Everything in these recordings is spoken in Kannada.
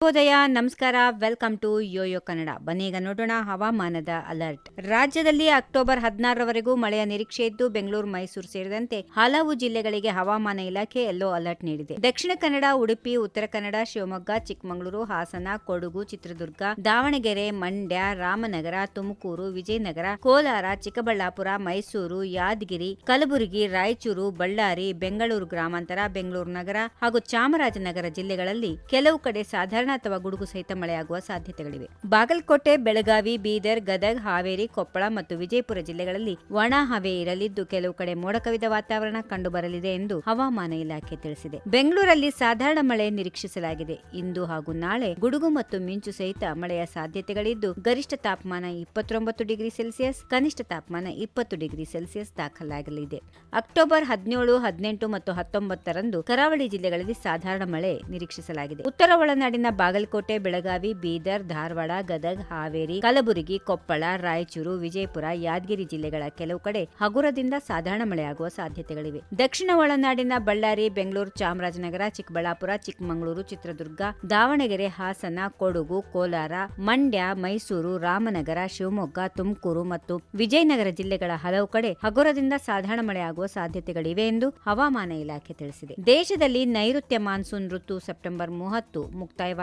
ಶುಭೋದಯ ನಮಸ್ಕಾರ, ವೆಲ್ಕಮ್ ಟು ಯೋಯೋ ಕನ್ನಡ. ಬನ್ನೀಗ ನೋಡೋಣ ಹವಾಮಾನದ ಅಲರ್ಟ್. ರಾಜ್ಯದಲ್ಲಿ ಅಕ್ಟೋಬರ್ ಹದಿನಾರರವರೆಗೂ ಮಳೆಯ ನಿರೀಕ್ಷೆ ಇದ್ದು ಬೆಂಗಳೂರು, ಮೈಸೂರು ಸೇರಿದಂತೆ ಹಲವು ಜಿಲ್ಲೆಗಳಿಗೆ ಹವಾಮಾನ ಇಲಾಖೆ ಯೆಲ್ಲೋ ಅಲರ್ಟ್ ನೀಡಿದೆ. ದಕ್ಷಿಣ ಕನ್ನಡ, ಉಡುಪಿ, ಉತ್ತರ ಕನ್ನಡ, ಶಿವಮೊಗ್ಗ, ಚಿಕ್ಕಮಗಳೂರು, ಹಾಸನ, ಕೊಡಗು, ಚಿತ್ರದುರ್ಗ, ದಾವಣಗೆರೆ, ಮಂಡ್ಯ, ರಾಮನಗರ, ತುಮಕೂರು, ವಿಜಯನಗರ, ಕೋಲಾರ, ಚಿಕ್ಕಬಳ್ಳಾಪುರ, ಮೈಸೂರು, ಯಾದಗಿರಿ, ಕಲಬುರಗಿ, ರಾಯಚೂರು, ಬಳ್ಳಾರಿ, ಬೆಂಗಳೂರು ಗ್ರಾಮಾಂತರ, ಬೆಂಗಳೂರು ನಗರ ಹಾಗೂ ಚಾಮರಾಜನಗರ ಜಿಲ್ಲೆಗಳಲ್ಲಿ ಕೆಲವು ಕಡೆ ಸಾಧಾರಣ ಅಥವಾ ಗುಡುಗು ಸಹಿತ ಮಳೆಯಾಗುವ ಸಾಧ್ಯತೆಗಳಿವೆ. ಬಾಗಲಕೋಟೆ, ಬೆಳಗಾವಿ, ಬೀದರ್, ಗದಗ್, ಹಾವೇರಿ, ಕೊಪ್ಪಳ ಮತ್ತು ವಿಜಯಪುರ ಜಿಲ್ಲೆಗಳಲ್ಲಿ ಒಣ ಹವೆ ಇರಲಿದ್ದು ಕೆಲವು ಕಡೆ ಮೋಡ ಕವಿದ ವಾತಾವರಣ ಕಂಡುಬರಲಿದೆ ಎಂದು ಹವಾಮಾನ ಇಲಾಖೆ ತಿಳಿಸಿದೆ. ಬೆಂಗಳೂರಲ್ಲಿ ಸಾಧಾರಣ ಮಳೆ ನಿರೀಕ್ಷಿಸಲಾಗಿದೆ. ಇಂದು ಹಾಗೂ ನಾಳೆ ಗುಡುಗು ಮತ್ತು ಮಿಂಚು ಸಹಿತ ಮಳೆಯ ಸಾಧ್ಯತೆಗಳಿದ್ದು, ಗರಿಷ್ಠ ತಾಪಮಾನ ಇಪ್ಪತ್ತೊಂಬತ್ತು ಡಿಗ್ರಿ ಸೆಲ್ಸಿಯಸ್, ಕನಿಷ್ಠ ತಾಪಮಾನ ಇಪ್ಪತ್ತು ಡಿಗ್ರಿ ಸೆಲ್ಸಿಯಸ್ ದಾಖಲಾಗಲಿದೆ. ಅಕ್ಟೋಬರ್ ಹದಿನೇಳು, ಹದಿನೆಂಟು ಮತ್ತು ಹತ್ತೊಂಬತ್ತರಂದು ಕರಾವಳಿ ಜಿಲ್ಲೆಗಳಲ್ಲಿ ಸಾಧಾರಣ ಮಳೆ ನಿರೀಕ್ಷಿಸಲಾಗಿದೆ. ಉತ್ತರ ಒಳನಾಡಿನ ಬಾಗಲಕೋಟೆ, ಬೆಳಗಾವಿ, ಬೀದರ್, ಧಾರವಾಡ, ಗದಗ್, ಹಾವೇರಿ, ಕಲಬುರಗಿ, ಕೊಪ್ಪಳ, ರಾಯಚೂರು, ವಿಜಯಪುರ, ಯಾದಗಿರಿ ಜಿಲ್ಲೆಗಳ ಕೆಲವು ಕಡೆ ಹಗುರದಿಂದ ಸಾಧಾರಣ ಮಳೆಯಾಗುವ ಸಾಧ್ಯತೆಗಳಿವೆ. ದಕ್ಷಿಣ ಒಳನಾಡಿನ ಬಳ್ಳಾರಿ, ಬೆಂಗಳೂರು, ಚಾಮರಾಜನಗರ, ಚಿಕ್ಕಬಳ್ಳಾಪುರ, ಚಿಕ್ಕಮಗಳೂರು, ಚಿತ್ರದುರ್ಗ, ದಾವಣಗೆರೆ, ಹಾಸನ, ಕೊಡಗು, ಕೋಲಾರ, ಮಂಡ್ಯ, ಮೈಸೂರು, ರಾಮನಗರ, ಶಿವಮೊಗ್ಗ, ತುಮಕೂರು ಮತ್ತು ವಿಜಯನಗರ ಜಿಲ್ಲೆಗಳ ಹಲವು ಕಡೆ ಹಗುರದಿಂದ ಸಾಧಾರಣ ಮಳೆಯಾಗುವ ಸಾಧ್ಯತೆಗಳಿವೆ ಎಂದು ಹವಾಮಾನ ಇಲಾಖೆ ತಿಳಿಸಿದೆ. ದೇಶದಲ್ಲಿ ನೈಋತ್ಯ ಮಾನ್ಸೂನ್ ಋತು ಸೆಪ್ಟೆಂಬರ್ ಮೂವತ್ತು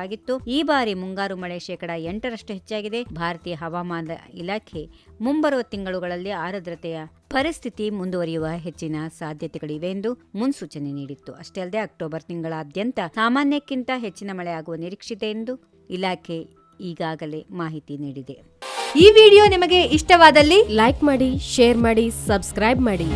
ಮುಕ್ತಾಯವಾಗಿತ್ತು ಈ ಬಾರಿ ಮುಂಗಾರು ಮಳೆ ಶೇಕಡ ಎಂಟರಷ್ಟು ಹೆಚ್ಚಾಗಿದೆ. ಭಾರತೀಯ ಹವಾಮಾನ ಇಲಾಖೆ ಮುಂಬರುವ ತಿಂಗಳುಗಳಲ್ಲಿ ಆರ್ದ್ರತೆಯ ಪರಿಸ್ಥಿತಿ ಮುಂದುವರಿಯುವ ಹೆಚ್ಚಿನ ಸಾಧ್ಯತೆಗಳಿವೆ ಎಂದು ಮುನ್ಸೂಚನೆ ನೀಡಿತ್ತು. ಅಷ್ಟೇ ಅಲ್ಲದೆ ಅಕ್ಟೋಬರ್ ತಿಂಗಳಾದ್ಯಂತ ಸಾಮಾನ್ಯಕ್ಕಿಂತ ಹೆಚ್ಚಿನ ಮಳೆಯಾಗುವ ನಿರೀಕ್ಷಿತೆ ಎಂದು ಇಲಾಖೆ ಈಗಾಗಲೇ ಮಾಹಿತಿ ನೀಡಿದೆ. ಈ ವಿಡಿಯೋ ನಿಮಗೆ ಇಷ್ಟವಾದಲ್ಲಿ ಲೈಕ್ ಮಾಡಿ, ಶೇರ್ ಮಾಡಿ, ಸಬ್ಸ್ಕ್ರೈಬ್ ಮಾಡಿ.